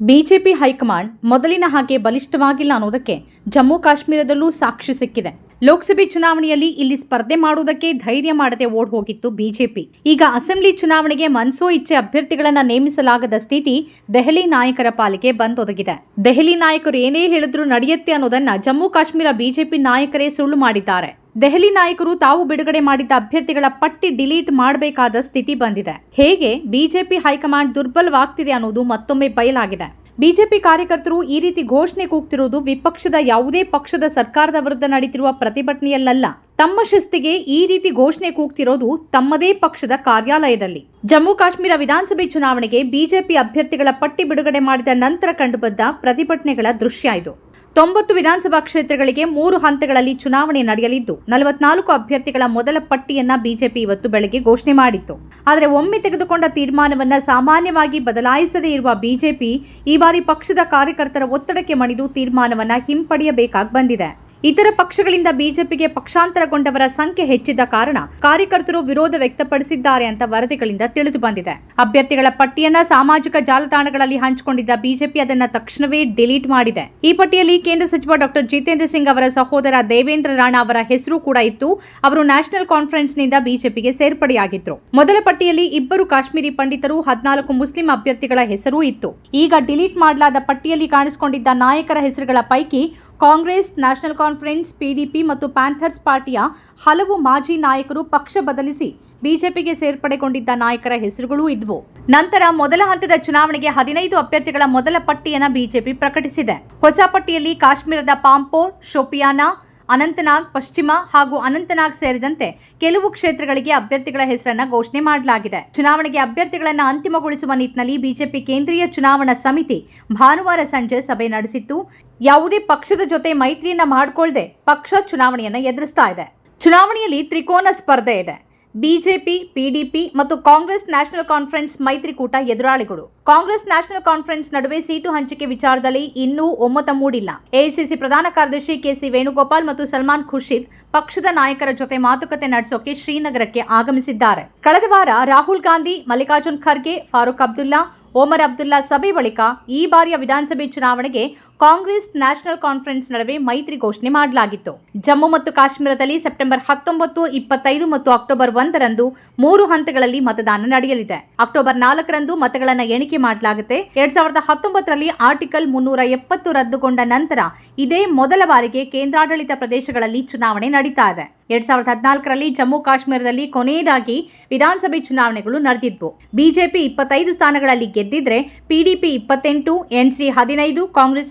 BJP high command ಮೊದಲಿನ ಹಾಗೆ ಬಲಿಷ್ಠವಾಗಿಲ್ಲ ಅನ್ನೋದಕ್ಕೆ ಜಮ್ಮು ಕಾಶ್ಮೀರದಲ್ಲೂ ಸಾಕ್ಷಿ ಸಿಕ್ಕಿದೆ. ಲೋಕಸಭೆ ಚುನಾವಣೆಯಲ್ಲಿ ಇಲ್ಲಿ ಸ್ಪರ್ಧೆ ಮಾಡುವುದಕ್ಕೆ ಧೈರ್ಯ ಮಾಡದೆ ಓಡ್ ಹೋಗಿತ್ತು ಬಿಜೆಪಿ. ಈಗ ಅಸೆಂಬ್ಲಿ ಚುನಾವಣೆಗೆ ಮನ್ಸೋ ಇಚ್ಛೆ ಅಭ್ಯರ್ಥಿಗಳನ್ನ ನೇಮಿಸಲಾಗದ ಸ್ಥಿತಿ ದೆಹಲಿ ನಾಯಕರ ಪಾಲಿಗೆ ಬಂದೊದಗಿದೆ. ದೆಹಲಿ ನಾಯಕರು ಏನೇ ಹೇಳಿದ್ರು ನಡೆಯುತ್ತೆ ಅನ್ನೋದನ್ನ ಜಮ್ಮು ಕಾಶ್ಮೀರ ಬಿಜೆಪಿ ನಾಯಕರೇ ಸುಳ್ಳು ಮಾಡಿದ್ದಾರೆ. ದೆಹಲಿ ನಾಯಕರು ತಾವು ಬಿಡುಗಡೆ ಮಾಡಿದ್ದ ಅಭ್ಯರ್ಥಿಗಳ ಪಟ್ಟಿ ಡಿಲೀಟ್ ಮಾಡಬೇಕಾದ ಸ್ಥಿತಿ ಬಂದಿದೆ. ಹೇಗೆ ಬಿಜೆಪಿ ಹೈಕಮಾಂಡ್ ದುರ್ಬಲವಾಗ್ತಿದೆ ಅನ್ನೋದು ಮತ್ತೊಮ್ಮೆ ಬಯಲಾಗಿದೆ. ಬಿಜೆಪಿ ಕಾರ್ಯಕರ್ತರು ಈ ರೀತಿ ಘೋಷಣೆ ಕೂಗ್ತಿರುವುದು ವಿಪಕ್ಷದ ಯಾವುದೇ ಪಕ್ಷದ ಸರ್ಕಾರದ ವಿರುದ್ಧ ನಡೀತಿರುವ ಪ್ರತಿಭಟನೆಯಲ್ಲ ತಮ್ಮ ಶಿಸ್ತಿಗೆ ಈ ರೀತಿ ಘೋಷಣೆ ಕೂಗ್ತಿರೋದು ತಮ್ಮದೇ ಪಕ್ಷದ ಕಾರ್ಯಾಲಯದಲ್ಲಿ. ಜಮ್ಮು ಕಾಶ್ಮೀರ ವಿಧಾನಸಭೆ ಚುನಾವಣೆಗೆ ಬಿಜೆಪಿ ಅಭ್ಯರ್ಥಿಗಳ ಪಟ್ಟಿ ಬಿಡುಗಡೆ ಮಾಡಿದ ನಂತರ ಕಂಡುಬಂದ ಪ್ರತಿಭಟನೆಗಳ ದೃಶ್ಯ ಇದು. ತೊಂಬತ್ತು ವಿಧಾನಸಭಾ ಕ್ಷೇತ್ರಗಳಿಗೆ ಮೂರು ಹಂತಗಳಲ್ಲಿ ಚುನಾವಣೆ ನಡೆಯಲಿದ್ದು, ನಲವತ್ನಾಲ್ಕು ಅಭ್ಯರ್ಥಿಗಳ ಮೊದಲ ಪಟ್ಟಿಯನ್ನ ಬಿಜೆಪಿ ಇವತ್ತು ಬೆಳಗ್ಗೆ ಘೋಷಣೆ ಮಾಡಿತ್ತು. ಆದರೆ ಒಮ್ಮೆ ತೆಗೆದುಕೊಂಡ ತೀರ್ಮಾನವನ್ನ ಸಾಮಾನ್ಯವಾಗಿ ಬದಲಾಯಿಸದೇ ಇರುವ ಬಿಜೆಪಿ ಈ ಬಾರಿ ಪಕ್ಷದ ಕಾರ್ಯಕರ್ತರ ಒತ್ತಡಕ್ಕೆ ಮಣಿದು ತೀರ್ಮಾನವನ್ನ ಹಿಂಪಡೆಯಬೇಕಾಗಿ ಬಂದಿದೆ. ಇತರ ಪಕ್ಷಗಳಿಂದ ಬಿಜೆಪಿಗೆ ಪಕ್ಷಾಂತರಗೊಂಡವರ ಸಂಖ್ಯೆ ಹೆಚ್ಚಿದ್ದ ಕಾರಣ ಕಾರ್ಯಕರ್ತರು ವಿರೋಧ ವ್ಯಕ್ತಪಡಿಸಿದ್ದಾರೆ ಅಂತ ವರದಿಗಳಿಂದ ತಿಳಿದು ಬಂದಿದೆ. ಅಭ್ಯರ್ಥಿಗಳ ಪಟ್ಟಿಯನ್ನ ಸಾಮಾಜಿಕ ಜಾಲತಾಣಗಳಲ್ಲಿ ಹಂಚಿಕೊಂಡಿದ್ದ ಬಿಜೆಪಿ ಅದನ್ನ ತಕ್ಷಣವೇ ಡಿಲೀಟ್ ಮಾಡಿದೆ. ಈ ಪಟ್ಟಿಯಲ್ಲಿ ಕೇಂದ್ರ ಸಚಿವ ಡಾಕ್ಟರ್ ಜಿತೇಂದ್ರ ಸಿಂಗ್ ಅವರ ಸಹೋದರ ದೇವೇಂದ್ರ ರಾಣಾ ಅವರ ಹೆಸರು ಕೂಡ ಇತ್ತು. ಅವರು ನ್ಯಾಷನಲ್ ಕಾನ್ಫರೆನ್ಸ್ನಿಂದ ಬಿಜೆಪಿಗೆ ಸೇರ್ಪಡೆಯಾಗಿದ್ರು. ಮೊದಲ ಪಟ್ಟಿಯಲ್ಲಿ ಇಬ್ಬರು ಕಾಶ್ಮೀರಿ ಪಂಡಿತರು, ಹದಿನಾಲ್ಕು ಮುಸ್ಲಿಂ ಅಭ್ಯರ್ಥಿಗಳ ಹೆಸರೂ ಇತ್ತು. ಈಗ ಡಿಲೀಟ್ ಮಾಡಲಾದ ಪಟ್ಟಿಯಲ್ಲಿ ಕಾಣಿಸಿಕೊಂಡಿದ್ದ ನಾಯಕರ ಹೆಸರುಗಳ ಪೈಕಿ ಕಾಂಗ್ರೆಸ್, ನ್ಯಾಷನಲ್ ಕಾನ್ಫರೆನ್ಸ್ ಪಿಡಿಪಿ ಮತ್ತು ಪ್ಯಾಂಥರ್ಸ್ ಪಾರ್ಟಿಯ ಹಲವು ಮಾಜಿ ನಾಯಕರು ಪಕ್ಷ ಬದಲಿಸಿ ಬಿಜೆಪಿಗೆ ಸೇರ್ಪಡೆಗೊಂಡಿದ್ದ ನಾಯಕರ ಹೆಸರುಗಳು ಇದ್ವು. ನಂತರ ಮೊದಲ ಹಂತದ ಚುನಾವಣೆಗೆ ಹದಿನೈದು ಅಭ್ಯರ್ಥಿಗಳ ಮೊದಲ ಪಟ್ಟಿಯನ್ನು ಬಿಜೆಪಿ ಪ್ರಕಟಿಸಿದೆ. ಹೊಸ ಪಟ್ಟಿಯಲ್ಲಿ ಕಾಶ್ಮೀರದ ಪಾಂಪೋರ್, ಶೋಪಿಯಾನ ಅನಂತನಾಗ್ ಪಶ್ಚಿಮ ಹಾಗೂ ಅನಂತನಾಗ್ ಸೇರಿದಂತೆ ಕೆಲವು ಕ್ಷೇತ್ರಗಳಿಗೆ ಅಭ್ಯರ್ಥಿಗಳ ಹೆಸರನ್ನ ಘೋಷಣೆ ಮಾಡಲಾಗಿದೆ. ಚುನಾವಣೆಗೆ ಅಭ್ಯರ್ಥಿಗಳನ್ನ ಅಂತಿಮಗೊಳಿಸುವ ನಿಟ್ಟಿನಲ್ಲಿ ಬಿಜೆಪಿ ಕೇಂದ್ರೀಯ ಚುನಾವಣಾ ಸಮಿತಿ ಭಾನುವಾರ ಸಂಜೆ ಸಭೆ ನಡೆಸಿತ್ತು. ಯಾವುದೇ ಪಕ್ಷದ ಜೊತೆ ಮೈತ್ರಿಯನ್ನ ಮಾಡಿಕೊಳ್ಳದೆ ಪಕ್ಷ ಚುನಾವಣೆಯನ್ನ ಎದುರಿಸ್ತಾ ಇದೆ. ಚುನಾವಣೆಯಲ್ಲಿ ತ್ರಿಕೋನ ಸ್ಪರ್ಧೆ ಇದೆ. ಬಿಜೆಪಿ, ಪಿಡಿಪಿ ಮತ್ತು ಕಾಂಗ್ರೆಸ್ ನ್ಯಾಷನಲ್ ಕಾನ್ಫರೆನ್ಸ್ ಮೈತ್ರಿಕೂಟ ಎದುರಾಳಿಗಳು. ಕಾಂಗ್ರೆಸ್ ನ್ಯಾಷನಲ್ ಕಾನ್ಫರೆನ್ಸ್ ನಡುವೆ ಸೀಟು ಹಂಚಿಕೆ ವಿಚಾರದಲ್ಲಿ ಇನ್ನೂ ಒಮ್ಮತ ಮೂಡಿಲ್ಲ. ಎಐಸಿಸಿ ಪ್ರಧಾನ ಕಾರ್ಯದರ್ಶಿ ಕೆಸಿ ವೇಣುಗೋಪಾಲ್ ಮತ್ತು ಸಲ್ಮಾನ್ ಖುರ್ಷಿದ್ ಪಕ್ಷದ ನಾಯಕರ ಜೊತೆ ಮಾತುಕತೆ ನಡೆಸೋಕೆ ಶ್ರೀನಗರಕ್ಕೆ ಆಗಮಿಸಿದ್ದಾರೆ. ಕಳೆದ ವಾರ ರಾಹುಲ್ ಗಾಂಧಿ, ಮಲ್ಲಿಕಾರ್ಜುನ್ ಖರ್ಗೆ, ಫಾರೂಕ್ ಅಬ್ದುಲ್ಲಾ ಓಮರ್ ಅಬ್ದುಲ್ಲಾ ಸಭೆ ಬಳಿಕ ಈ ಬಾರಿಯ ವಿಧಾನಸಭೆ ಚುನಾವಣೆಗೆ ಕಾಂಗ್ರೆಸ್ ನ್ಯಾಷನಲ್ ಕಾನ್ಫರೆನ್ಸ್ ನಡುವೆ ಮೈತ್ರಿ ಘೋಷಣೆ ಮಾಡಲಾಗಿತ್ತು. ಜಮ್ಮು ಮತ್ತು ಕಾಶ್ಮೀರದಲ್ಲಿ ಸೆಪ್ಟೆಂಬರ್ ಹತ್ತೊಂಬತ್ತು, ಇಪ್ಪತ್ತೈದು ಮತ್ತು ಅಕ್ಟೋಬರ್ ಒಂದರಂದು ಮೂರು ಹಂತಗಳಲ್ಲಿ ಮತದಾನ ನಡೆಯಲಿದೆ. ಅಕ್ಟೋಬರ್ ನಾಲ್ಕರಂದು ಮತಗಳನ್ನು ಎಣಿಕೆ ಮಾಡಲಾಗುತ್ತೆ. ಎರಡ್ ಸಾವಿರದ ಹತ್ತೊಂಬತ್ತರಲ್ಲಿ ಆರ್ಟಿಕಲ್ ಮುನ್ನೂರ ಎಪ್ಪತ್ತು ರದ್ದುಗೊಂಡ ನಂತರ ಇದೇ ಮೊದಲ ಬಾರಿಗೆ ಕೇಂದ್ರಾಡಳಿತ ಪ್ರದೇಶಗಳಲ್ಲಿ ಚುನಾವಣೆ ನಡೀತಾ ಇದೆ. ಎರಡ್ ಸಾವಿರದ ಹದಿನಾಲ್ಕರಲ್ಲಿ ಜಮ್ಮು ಕಾಶ್ಮೀರದಲ್ಲಿ ಕೊನೆಯದಾಗಿ ವಿಧಾನಸಭೆ ಚುನಾವಣೆಗಳು ನಡೆದಿದ್ವು. ಬಿಜೆಪಿ ಇಪ್ಪತ್ತೈದು ಸ್ಥಾನಗಳಲ್ಲಿ ಗೆದ್ದಿದ್ರೆ, ಪಿಡಿಪಿ ಇಪ್ಪತ್ತೆಂಟು, ಎನ್ಸಿ ಹದಿನೈದು, ಕಾಂಗ್ರೆಸ್